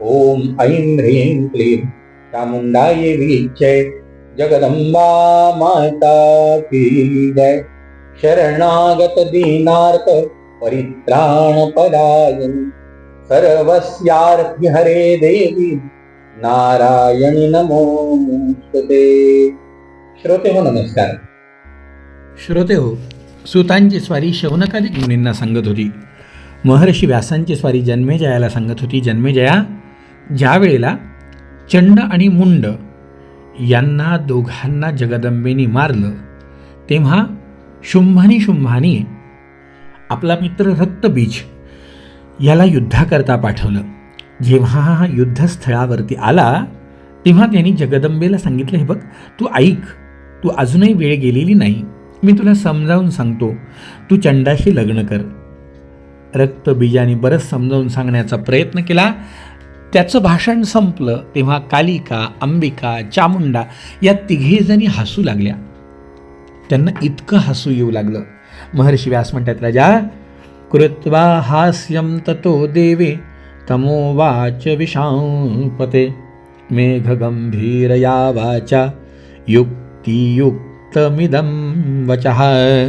ॐ ऐं ह्रीं क्लीं चामुंडाय वीक्षे जगदम्बा माता की जय। शरणागत दीनार्थ परित्राण पदायन हरे देवी। नारायणी नमोस्तुते श्रोते हो नमस्कार। श्रोते हो सुतांची स्वारी शौनकालिक मुनींना सांगत होती. महर्षी व्यासांची स्वारी जन्मेजयाला सांगत होती जन्मेजया ज्या वेळेला चंड आणि मुंड यांना दोघांना जगदंबेनी मारलं तेव्हा शुंभानी शुंभानी आपला मित्र रक्तबीज याला युद्धाकरता पाठवलं. जेव्हा हा युद्धस्थळावरती आला तेव्हा त्यांनी जगदंबेला सांगितलं हे बघ तू ऐक तू अजूनही वेळ गेलेली नाही. मी तुला समजावून सांगतो तू चंडाशी लग्न कर. रक्तबीजाने बरंच समजावून सांगण्याचा प्रयत्न केला. त्याचं भाषण संपलं तेव्हा कालिका अंबिका चामुंडा या तिघेजणी हसू लागल्या. त्यांना इतकं हसू येऊ लागलं. महर्षी व्यास म्हणतात राजा कृत्वा हास्यम ततो देवे तमोवाच विशांपते मेघगंभीरया वाचा युक्तियुक्तमिदं वचः.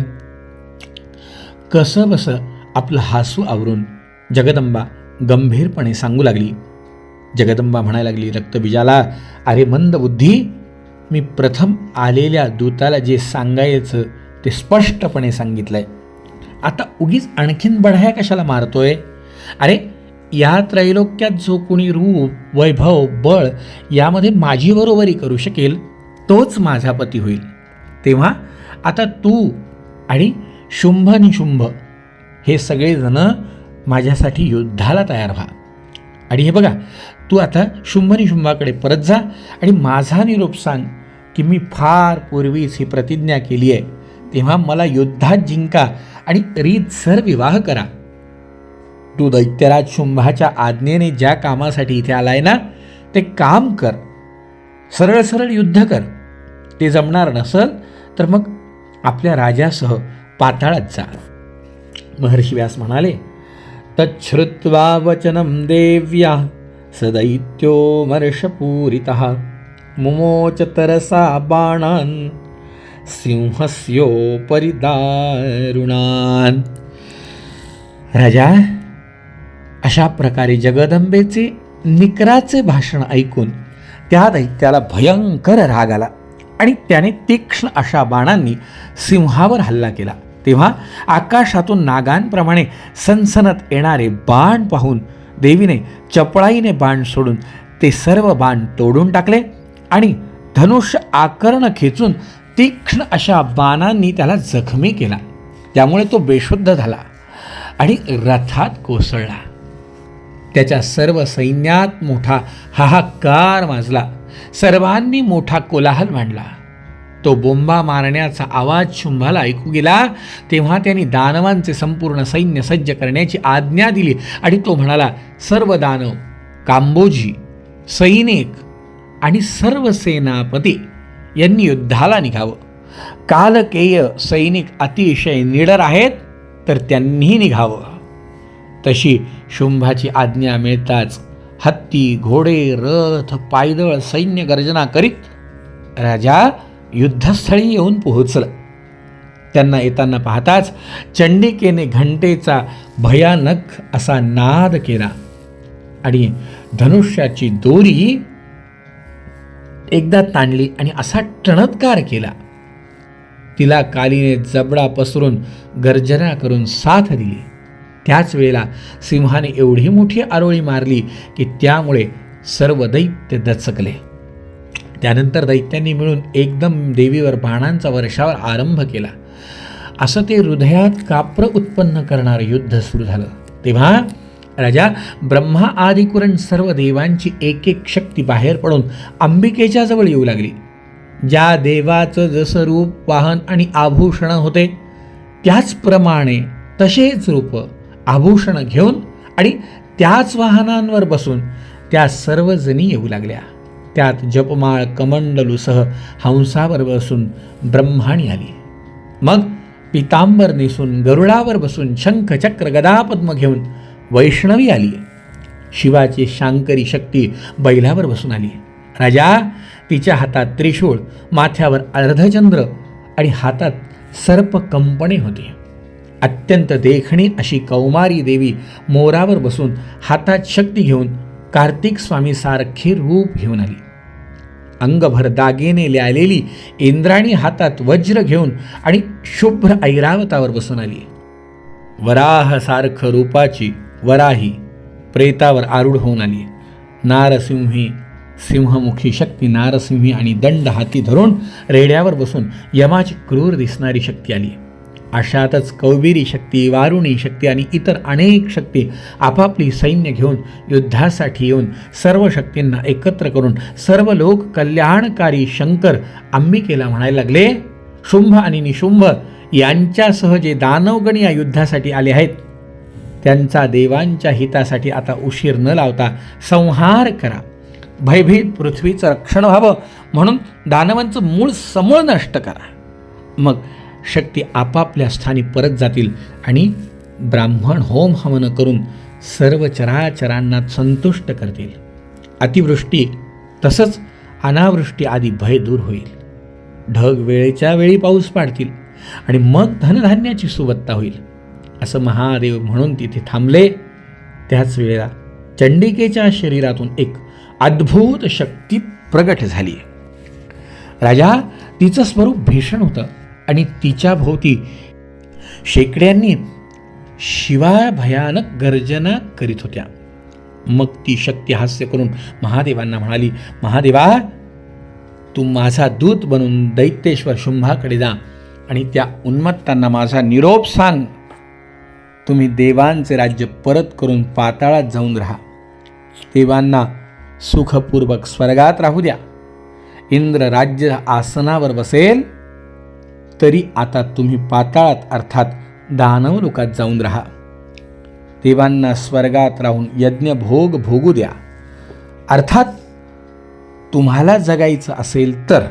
कसं बसं आपलं हासू आवरून जगदंबा गंभीरपणे सांगू लागली. जगदंबा म्हणायला लागली रक्तबीजाला अरे मंद बुद्धी? मी प्रथम आलेल्या दूताला जे सांगायचं ते स्पष्टपणे सांगितलंय. आता उगीच आणखीन बढाया कशाला मारतोय? अरे या त्रैलोक्यात जो कोणी रूप वैभव बळ यामध्ये माझी बरोबरी करू शकेल तोच माझा पती होईल. तेव्हा आता तू आणि शुंभ निशुंभ हे सगळेजण माझ्यासाठी युद्धाला तयार व्हा. आणि हे बघा तू आता शुंभ निशुंभाकडे परत जा आणि माझा निरोप सांग की मी फार पूर्वीच ही प्रतिज्ञा केली आहे. तेव्हा मला युद्धात जिंका आणि रीतसर विवाह करा. तू दैत्यराज शुंभाच्या आज्ञेने ज्या कामासाठी इथे आलाय ना ते काम कर. सरळ सरळ युद्ध कर. ते जमणार नसल तर मग आपल्या राजासह पाताळात जा. महर्षी व्यास म्हणाले तच्छ्रुत्वा वचनं देव्या सदैत्यो मर्षपूरित मुमोच तरसा बाणान् सिंहस्योपरिदारुणान्। राजा अशा प्रकारे जगदंबेचे निकराचे भाषण ऐकून त्या दैत्याला भयंकर राग आला आणि त्याने तीक्ष्ण अशा बाणांनी सिंहावर हल्ला केला. तेव्हा आकाशातून नागांप्रमाणे सनसनत येणारे बाण पाहून देवीने चपळाईने बाण सोडून ते सर्व बाण तोडून टाकले आणि धनुष्य आकर्ण खेचून तीक्ष्ण अशा बाणांनी त्याला जखमी केला. त्यामुळे तो बेशुद्ध झाला आणि रथात कोसळला. त्याच्या सर्व सैन्यात मोठा हाहाकार माजला. सर्वांनी मोठा कोलाहल मांडला. तो बोंबा मारण्याचा आवाज शुंभाला ऐकू गेला. तेव्हा त्यांनी दानवांचे संपूर्ण सैन्य सज्ज करण्याची आज्ञा दिली आणि तो म्हणाला सर्व दानव कांबोजी सैनिक आणि सर्व सेनापती यांनी युद्धाला निघावं. कालकेय सैनिक अतिशय निडर आहेत तर त्यांनीही निघावं. तशी शुंभाची आज्ञा मिळताच हत्ती घोडे रथ पायदळ सैन्य गर्जना करीत राजा युद्धस्थळी येऊन पोहोचलं. त्यांना येताना पाहताच चंडिकेने घंटेचा भयानक असा नाद केला. आणि धनुष्याची दोरी एकदा ताणली आणि असा टणत्कार केला. तिला कालीने जबडा पसरून गर्जना करून साथ दिली. त्याच वेळेला सिंहाने एवढी मोठी आरोळी मारली की त्यामुळे सर्व दैत्य दचकले. त्यानंतर दैत्यांनी मिळून एकदम देवीवर बाणांचा वर्षावर आरंभ केला. असं ते हृदयात काप्र उत्पन्न करणारं युद्ध सुरू झालं. तेव्हा राजा ब्रह्मा आदिकुरण सर्व देवांची एक एक शक्ती बाहेर पडून अंबिकेच्या जवळ येऊ लागली. ज्या देवाचं जसं रूप वाहन आणि आभूषण होते त्याचप्रमाणे तसेच रूप आभूषण घेऊन आणि त्याच वाहनांवर बसून त्या सर्वजणी येऊ लागल्या. त्यात जपमाळ कमंडलूसह हंसावर बसून ब्रह्माणी आली. मग पितांबर नेसून गरुडावर बसून शंख चक्र गदापद्म घेऊन वैष्णवी आली. शिवाची शांकरी शक्ती बैलावर बसून आली. राजा तिच्या हातात त्रिशूळ माथ्यावर अर्धचंद्र आणि हातात सर्प कंपणे होते. अत्यंत देखणी अशी कौमारी देवी मोरावर बसून हातात शक्ती घेऊन कार्तिक स्वामीसारखे रूप घेऊन आली. अंगभर दागेने ल्यालेली इंद्राणी हातात वज्र घेऊन आणि शुभ्र ऐरावतावर बसून आली. वराहसारखं रूपाची वराही प्रेतावर आरूढ होऊन आली. नारसिंही सिंहमुखी शक्ती नारसिंही आणि दंड हाती धरून रेड्यावर बसून यमाची क्रूर दिसणारी शक्ती आली. अशातच कौबिरी शक्ती वारुणी शक्ती आणि इतर अनेक शक्ती आपापली सैन्य घेऊन युद्धासाठी येऊन सर्व शक्तींना एकत्र करून सर्व लोक कल्याणकारी शंकर अंबिकेला म्हणायला लागले शुंभ आणि निशुंभ यांच्यासह जे दानवगण या युद्धासाठी आले आहेत त्यांचा देवांच्या हितासाठी आता उशीर न लावता संहार करा. भयभीत पृथ्वीचं रक्षण व्हावं म्हणून दानवांचं मूळ समूळ नष्ट करा. मग शक्ती आपापल्या स्थानी परत जातील आणि ब्राह्मण होम हवन करून सर्व चराचरांना संतुष्ट करतील. अतिवृष्टी तसंच अनावृष्टी आदी भय दूर होईल. ढग वेळेच्या वेळी पाऊस पाडतील आणि मग धनधान्याची सुबत्ता होईल असं महादेव म्हणून तिथे थांबले. त्याच वेळेला चंडिकेच्या शरीरातून एक अद्भुत शक्ती प्रगट झाली. राजा तिचं स्वरूप भीषण होतं. आणि तिच्या भोवती शेकड्यांनी शिवाय भयानक गर्जना करीत होत्या. मग ती शक्ती हास्य करून महादेवांना म्हणाली महादेवा तू माझा दूत बनून दैत्येश्वर शुंभाकडे जा आणि त्या उन्मत्तांना माझा निरोप सांग. तुम्ही देवांचे राज्य परत करून पाताळात जाऊन राहा. देवांना सुखपूर्वक स्वर्गात राहू द्या. इंद्र राज्य आसनावर बसेल तरी आता तुम्ही पाताळात अर्थात दानव लोकात जाऊन राहा. देवांना स्वर्गात राहून यज्ञ भोग भोगू द्या. अर्थात तुम्हाला जगायचं असेल तर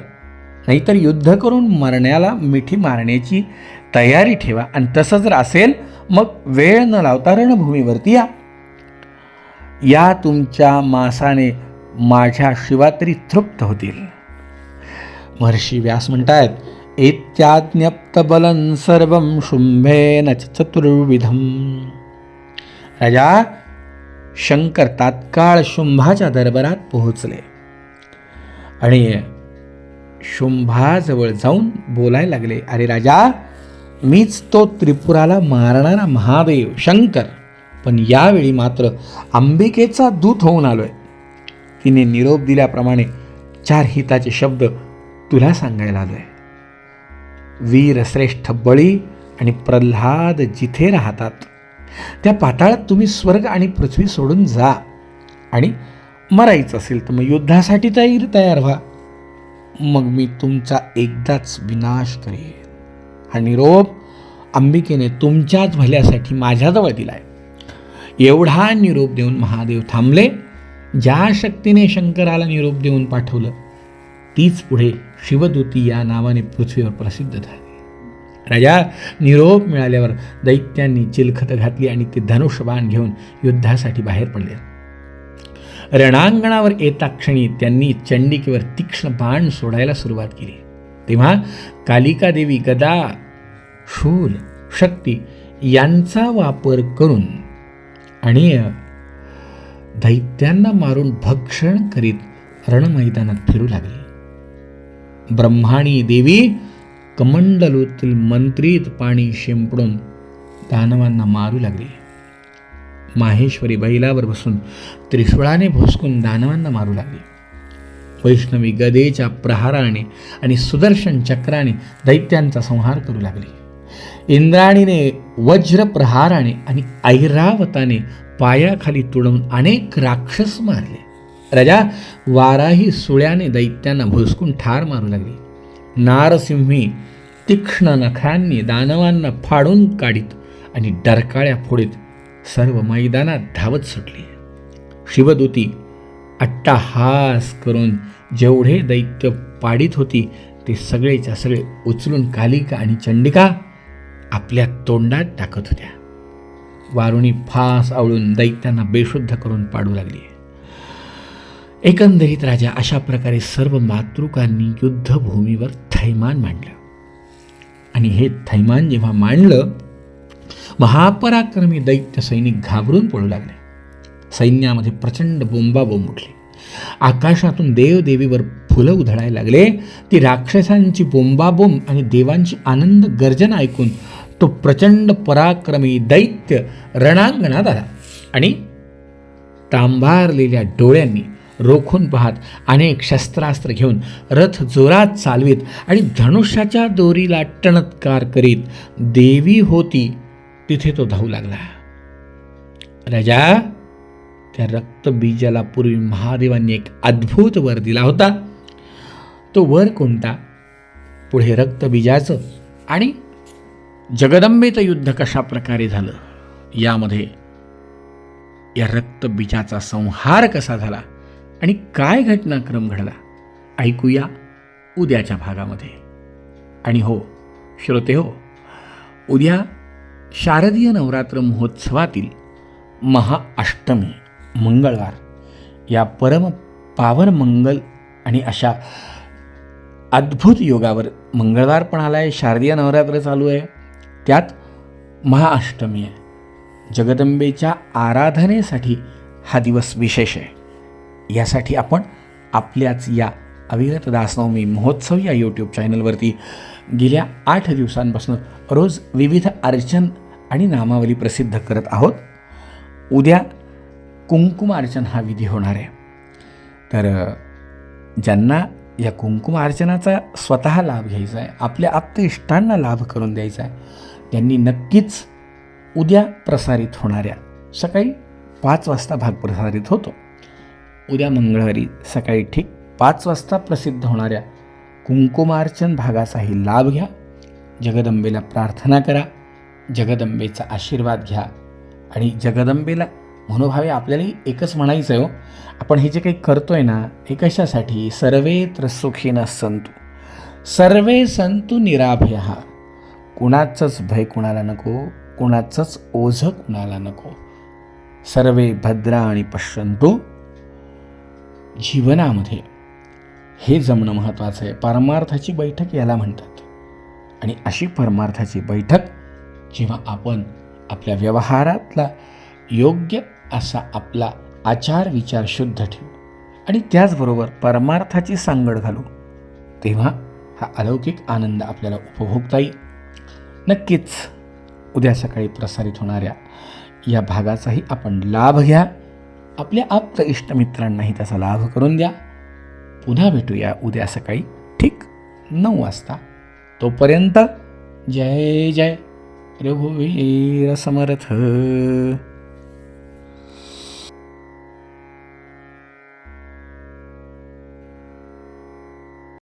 नाहीतर युद्ध करून मरण्याला मिठी मारण्याची तयारी ठेवा. आणि तसं जर असेल मग वेळ न लावता रणभूमीवरती या. या तुमच्या मासाने माझ्या शिवातरी तृप्त होतील. महर्षी व्यास म्हणतायत एत्याज्ञप्तबलं सर्वं शुंभेन च चतुर्विधम। राजा शंकर तात्काळ शुंभाच्या दरबारात पोहोचले आणि शुंभाजवळ जाऊन बोलायला लागले अरे राजा मीच तो त्रिपुराला मारणारा महादेव शंकर पण यावेळी मात्र अंबिकेचा दूत होऊन आलोय. तिने निरोप दिल्याप्रमाणे चार हिताचे शब्द तुला सांगायला आलोय वीरश्रेष्ठ बळी आणि प्रल्हाद जिथे राहतात. त्या पाताळात तुम्ही स्वर्ग आणि पृथ्वी सोडून जा आणि मरायचं असेल तर मग युद्धासाठी तयार तयार व्हा. मग मी तुमचा एकदाच विनाश करेन. हा निरोप अंबिकेने तुमच्याच भल्यासाठी माझ्याजवळ दिलाय. एवढा निरोप देऊन महादेव थांबले. ज्या शक्तीने शंकराला निरोप देऊन पाठवलं तीच पुढे शिवदूती या नावाने पृथ्वीवर प्रसिद्ध झाली. राजा निरोप मिळाल्यावर दैत्यांनी चिलखत घातली आणि ते धनुष्यबाण घेऊन युद्धासाठी बाहेर पडले. रणांगणावर येता क्षणी त्यांनी चंडिकेवर तीक्ष्ण बाण सोडायला सुरुवात केली. तेव्हा कालिका देवी गदा शूल शक्ती यांचा वापर करून आणि दैत्यांना मारून भक्षण करीत रणमैदानात फिरू लागली. ब्रह्माणी देवी कमंडलूतील मंत्रीत पाणी शिंपडून दानवांना मारू लागली. माहेश्वरी बैलावर बसून त्रिशूळाने भोसकून दानवांना मारू लागली. वैष्णवी गदेच्या प्रहाराने आणि सुदर्शन चक्राने दैत्यांचा संहार करू लागली. इंद्राणीने वज्र प्रहाराने आणि ऐरावताने पायाखाली तुडवून अनेक राक्षस मारले. राजा वाराही सुळ्याने दैत्यांना भुसकून ठार मारू लागली. नारसिंही तीक्ष्ण नखांनी दानवांना फाडून काढीत आणि डरकाळ्या फोडीत सर्व मैदानात धावत सुटली. शिवदूती अट्टाहास करून जेवढे दैत्य पाडीत होती ते सगळेच्या सगळे उचलून कालिका आणि चंडिका आपल्या तोंडात टाकत होत्या. वारुणी फास आवळून दैत्यांना बेशुद्ध करून पाडू लागली. एकंदरीत राजा अशा प्रकारे सर्व मातृकांनी युद्धभूमीवर थैमान मांडलं. आणि हे थैमान जेव्हा मांडलं महापराक्रमी दैत्य सैनिक घाबरून पळू लागले. सैन्यामध्ये प्रचंड बोंबाबोंब उठली. आकाशातून देवदेवीवर फुलं उधळायला लागले. ती राक्षसांची बोंबाबोंब आणि देवांची आनंद गर्जना ऐकून तो प्रचंड पराक्रमी दैत्य रणांगणात आला. आणि तांबारलेल्या डोळ्यांनी रोखून पाहत अनेक शस्त्रास्त्र घेऊन रथ जोरात चालवीत आणि धनुष्याच्या दोरीला टणत्कार करीत देवी होती तिथे तो धावू लागला. राजा त्या रक्तबीजाला पूर्वी महादेवांनी एक अद्भुत वर दिला होता. तो वर कोणता? पुढे रक्तबीजाचं आणि जगदंबेचं युद्ध कशा प्रकारे झालं? यामध्ये या रक्तबीजाचा संहार कसा झाला? आणि काय घटनाक्रम घडला ऐकूया उद्याच्या भागामध्ये. आणि हो श्रोते हो उद्या शारदीय नवरात्र महोत्सवातील महाअष्टमी मंगळवार या परम पावन मंगल आणि अशा अद्भुत योगावर मंगळवार पण आला आहे शारदीय नवरात्र चालू आहे. त्यात महाअष्टमी आहे. जगदंबेच्या आराधनेसाठी हा दिवस विशेष आहे. यासाठी आपण आपल्याच या अविरत दासनवमी महोत्सव या यूट्यूब चॅनलवरती गेल्या आठ दिवसांपासून रोज विविध अर्चन आणि नामावली प्रसिद्ध करत आहोत. उद्या कुंकुमार्चन हा विधी होणार आहे. तर ज्यांना या कुंकुमार्चनाचा स्वतः लाभ घ्यायचा आहे आपल्या आप्तइष्टांना लाभ करून द्यायचा आहे त्यांनी नक्कीच उद्या प्रसारित होणाऱ्या सकाळी पाच वाजता भाग प्रसारित होतो. उद्या मंगळवारी सकाळी ठीक पाच वाजता प्रसिद्ध होणाऱ्या कुंकुमार्चन भागाचाही लाभ घ्या. जगदंबेला प्रार्थना करा. जगदंबेचा आशीर्वाद घ्या. आणि जगदंबेला मनोभावे आपल्यालाही एकच म्हणायचं आहे हो आपण हे जे काही करतो आहे ना हे कशासाठी? सर्वेत्र सुखीनं संतू. सर्वे संतू निराभय. हा कुणाचंच भय कुणाला नको कुणाचंच ओझं कुणाला नको. सर्वे भद्रा आणि पश्यंतू जीवनामध्ये हे जमणं महत्त्वाचं आहे. परमार्थाची बैठक याला म्हणतात. आणि अशी परमार्थाची बैठक जेव्हा आपण आपल्या व्यवहारातला योग्य असा आपला आचार विचार शुद्ध ठेवू आणि त्याचबरोबर परमार्थाची सांगड घालू तेव्हा हा अलौकिक आनंद आपल्याला उपभोगता येईल. नक्कीच उद्या सकाळी प्रसारित होणाऱ्या या भागाचाही आपण लाभ घ्या. आपल्या आप्त इष्टमित्रांनाही त्याचा लाभ करून द्या. पुन्हा भेटूया उद्या सकाळी ठीक नऊ वाजता. तोपर्यंत जय जय. रघुवीर समर्थ.